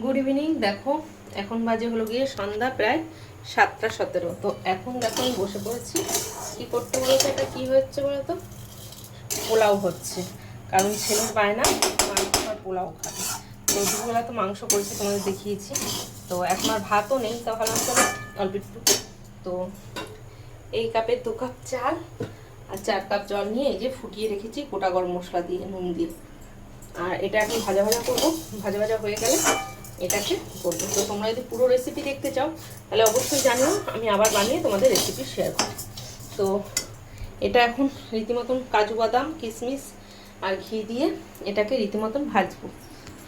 Good evening দেখো, এখন বাজে হলো গিয়ে সন্ধ্যা প্রায় সাতটা সতেরো। তো এখন দেখো আমি বসে পড়েছি। কী করতে বলেছে এটা, কী হচ্ছে তো পোলাও হচ্ছে। কারণ ছেলের বায়না, মাংস আর পোলাও খাবে। তো দুপুরবেলা তো মাংস করেছি, তোমাদের দেখিয়েছি। তো এখন আর ভাতও নেই, তা ভালো চলো অল্প একটু। তো এই কাপের দু কাপ চাল আর চার কাপ জল নিয়ে এই যে ফুটিয়ে রেখেছি গোটা গরম মশলা দিয়ে, নুন দিয়ে। আর এটা এখন ভাজা ভাজা করব। ভাজা ভাজা হয়ে গেলে এটাকে করব। তো তোমরা যদি পুরো রেসিপি দেখতে চাও, তাহলে অবশ্যই জানিও, আমি আবার বানিয়ে তোমাদের রেসিপি শেয়ার করব। তো এটা এখন রীতিমতন কাজু বাদাম, কিশমিশ আর ঘি দিয়ে এটাকে রীতিমতন ভাজবো।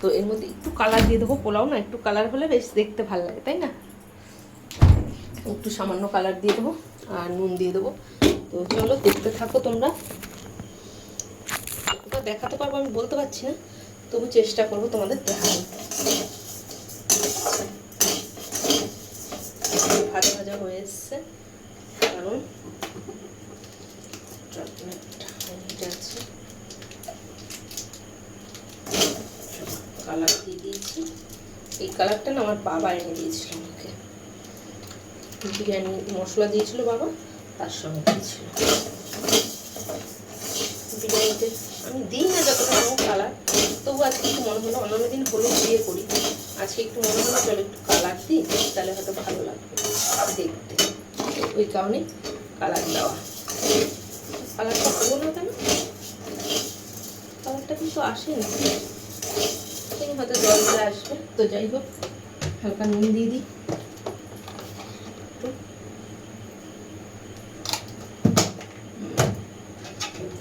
তো এর মধ্যে একটু কালার দিয়ে দেবো, পোলাও না, একটু কালার হলে বেশ দেখতে ভালো লাগে, তাই না? একটু সামান্য কালার দিয়ে দেবো আর নুন দিয়ে দেবো। তো চলো দেখতে থাকো তোমরা। দেখাতে পারব, আমি বলতে পারছি না। তবু চেষ্টা করব তোমাদের দেখানো ভাজা ভাজা হয়ে এসছে। কারণ আছে। কালার দিয়ে দিয়েছি। এই কালারটা না আমার বাবা এনে দিয়েছিল আমাকে। বিরিয়ানি মশলা দিয়েছিল বাবা, তার সঙ্গে দিয়েছিল। বিরিয়ানিতে আমি দিই না যতটা কালার তবু আজকে মনে হলো অন্য দিন হলুদ দিয়ে করি। আজকে একটু মনে হলো চলো একটু কালার দিই, তাহলে হয়তো ভালো লাগবে। দেখতে। ওই কারণে কালার দেওয়া। কালারটা হলো না কেন? কালারটা কিন্তু আসেনি। হয়তো জল দিয়ে আসবে। তো যাই হোক, হালকা নুন দিয়ে দিই।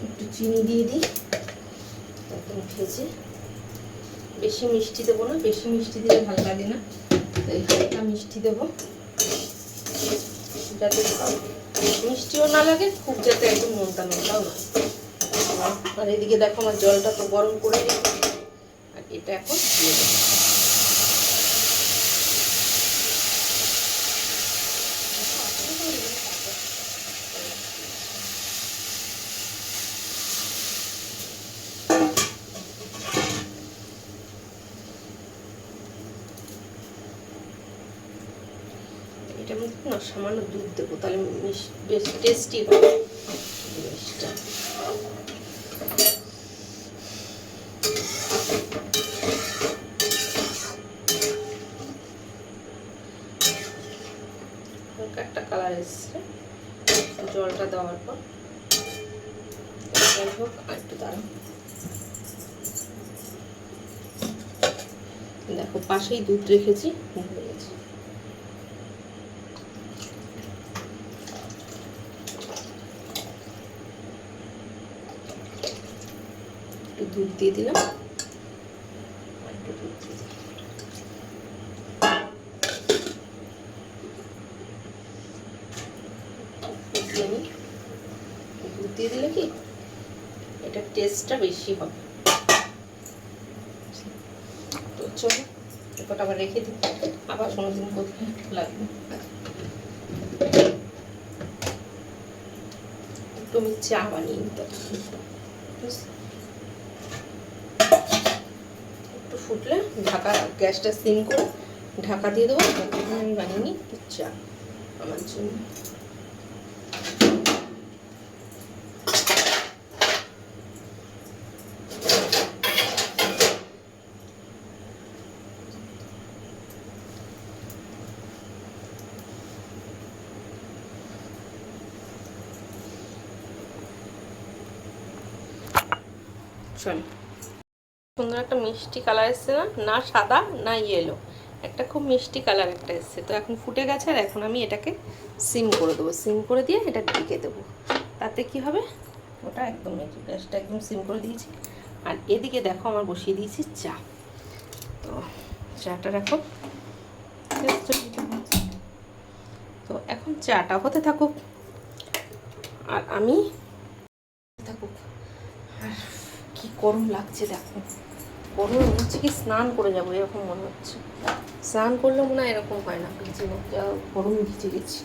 একটু চিনি দিয়ে দিই। একদম ভেজে বেশি মিষ্টি দেবো না, বেশি মিষ্টি দিলে ভালো লাগে না। তাই হালকা মিষ্টি দেবো। যাতে মিষ্টিও না লাগে, খুব যাতে একদম নোনতা নোনতাও না। আর এদিকে দেখো আমার জলটা তো গরম করে আর এটা এখন দিয়ে দেবো। এটার মধ্যে না সামান্য দুধ দেবো, তাহলে বেশ টেস্টি হবে। হালকা একটা কালার এসছে। জলটা দেওয়ার পর যাই হোক আর একটু দাঁড়াও। দেখো, পাশেই দুধ রেখেছি, হয়ে গেছে একটু দুধ দিয়ে দিলাম। দুধ দিয়ে দিলে কি এটা টেস্টটা বেশি হবে। তো চলো, এরপর আবার রেখে দিই। আবার কোনোদিন কোথায় লাগবে একটু আমি চা বানিয়ে নিতে হবে। বুঝলে? একটু ফুটলে ঢাকা গ্যাসটা সিম করে ঢাকা দিয়ে দেবো আমি বানিয়ে নিই চা আমার জন্য। চলো। সুন্দর একটা মিষ্টি কালার এসছে না? না সাদা, না ইয়েলো একটা খুব মিষ্টি কালার একটা এসছে। তো এখন ফুটে গেছে আর এখন আমি এটাকে সিম করে দেবো। সিম করে দিয়ে এটা ঢেকে দেবো। তাতে কি হবে? ওটা একদম গ্যাসটা একদম সিম করে দিয়েছি। আর এদিকে দেখো আমার বসিয়ে দিয়েছি চা। তো চাটা রাখো। তো এখন চাটা হতে থাকুক। আর আমি থাকুক। আর গরম লাগছে, দেখো। গরম মনে হচ্ছে কি স্নান করে যাব, এরকম মনে হচ্ছে। স্নান করলে মনে হয় এরকম হয় না ভিজে গরম ভিজে গেছি।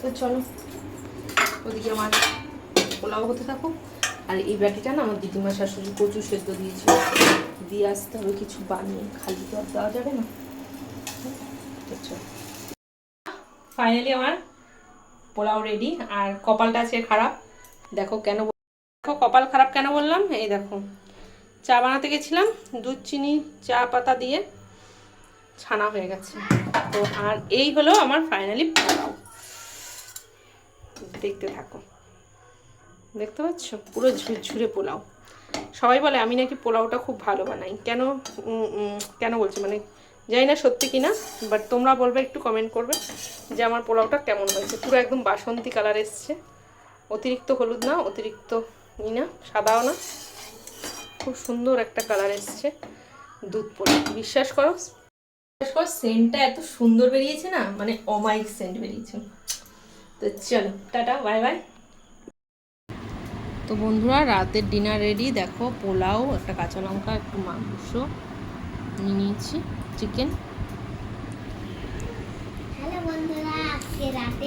তো চলো, ওদিকে আমার পোলাও হতে থাকুক। আর এই ব্যাটিটা না আমার দিদিমা শাশুড়ি কচু সেদ্ধ দিয়েছিল। দিয়ে আসতে হবে কিছু বানিয়ে, খালি তো আর দেওয়া যাবে না। ফাইনালি আমার পোলাও রেডি আর কপালটা আজকে খারাপ। দেখো কেন কপাল খারাপ কেন বললাম? এই দেখো, চা বানাতে গেছিলাম, দুধ, চিনি, চা পাতা দিয়ে ছানা হয়ে গেছে। তো আর এই হলো আমার ফাইনালি পোলাও। দেখতে থাকো। দেখতে পাচ্ছ? পুরো ঝুরঝুরে পোলাও। সবাই বলে, আমি নাকি পোলাওটা খুব ভালো বানাই। কেন কেন বলছি? মানে জানি না সত্যি কি না বাট তোমরা বলবে, একটু কমেন্ট করবে যে আমার পোলাওটা কেমন হয়েছে। পুরো একদম বাসন্তী কালার এসছে। অতিরিক্ত হলুদ না, অতিরিক্ত ই না, সাদাও না। খুব সুন্দর একটা কালার এসছে দুধ পরে বিশ্বাস করো বিশ্বাস করো সেন্টটা এত সুন্দর বেরিয়েছে না মানে অমাইক সেন্ট বেরিয়েছে। তো চলো, টাটা বাই বাই তো বন্ধুরা, রাতের ডিনার রেডি দেখো, পোলাও, একটা কাঁচা লঙ্কা, একটু মাংস নিয়ে নিয়েছি চিকেন হ্যালো বন্ধুরা, আজকে রাতে